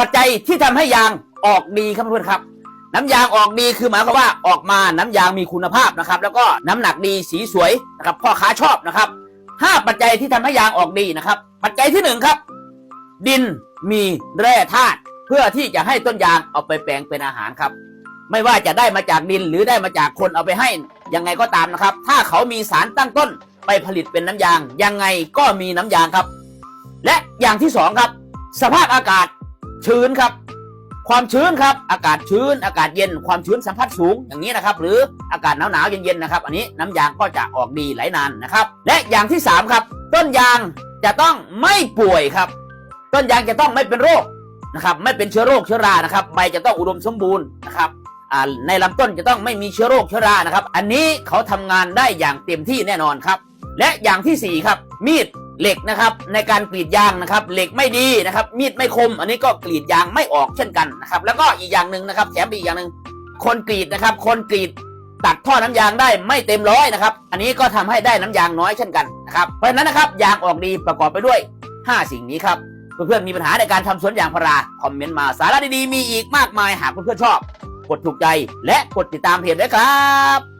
ปัจจัยที่ทำให้ยางออกดีครับเพื่อนครับ น้ำยางออกดีคือหมายความว่าออกมาน้ำยางมีคุณภาพนะครับ แล้วก็น้ำหนักดีสีสวยนะครับพ่อค้าชอบนะครับห้าปัจจัยที่ทำให้ยางออกดีนะครับ ปัจจัยที่หนึ่งครับ ดินมีแร่ธาตุเพื่อที่จะให้ต้นยางเอาไปแปลงเป็นอาหารครับ ไม่ว่าจะได้มาจากดินหรือได้มาจากคนเอาไปให้ยังไงก็ตามนะครับ ถ้าเขามีสารตั้งต้นไปผลิตเป็นน้ำยางยังไงก็มีน้ำยางครับ และอย่างที่สองครับ สภาพอากาศ ชื้นครับ ความชื้นครับ อากาศชื้น อากาศเย็น ความชื้นสัมผัสสูงอย่างนี้นะครับ หรืออากาศหนาวๆเย็นๆนะครับ อันนี้น้ำยางก็จะออกดีไหลนานนะครับ และอย่างที่สามครับ ต้นยางจะต้องไม่ป่วยครับ ต้นยางจะต้องไม่เป็นโรคนะครับ ไม่เป็นเชื้อโรคเชื้อรานะครับ ใบจะต้องอุดมสมบูรณ์นะครับในลำต้นจะต้องไม่มีเชื้อโรคเชื้อรานะครับ อันนี้เขาทำงานได้อย่างเต็มที่แน่นอนครับ และอย่างที่สี่ครับมีด เหล็กนะครับในการกรีดยางนะครับ เหล็กไม่ดีนะครับ มีดไม่คม อันนี้ก็กรีดยางไม่ออกเช่นกันนะครับ แล้วก็อีกอย่างหนึ่งนะครับแถมอีกอย่างหนึ่งคนกรีดนะครับ คนกรีดตัดท่อน้ำยางได้ไม่เต็มร้อยนะครับ อันนี้ก็ทำให้ได้น้ำยางน้อยเช่นกันนะครับ เพราะฉะนั้นนะครับยางออกดีประกอบไปด้วย 5 สิ่งนี้ครับ เพื่อนๆมีปัญหาในการทำสวนยางพาราคอมเมนต์มาสาระดีๆมีอีกมากมายหากเพื่อนๆชอบ กดถูกใจและกดติดตามเพจด้วยครับ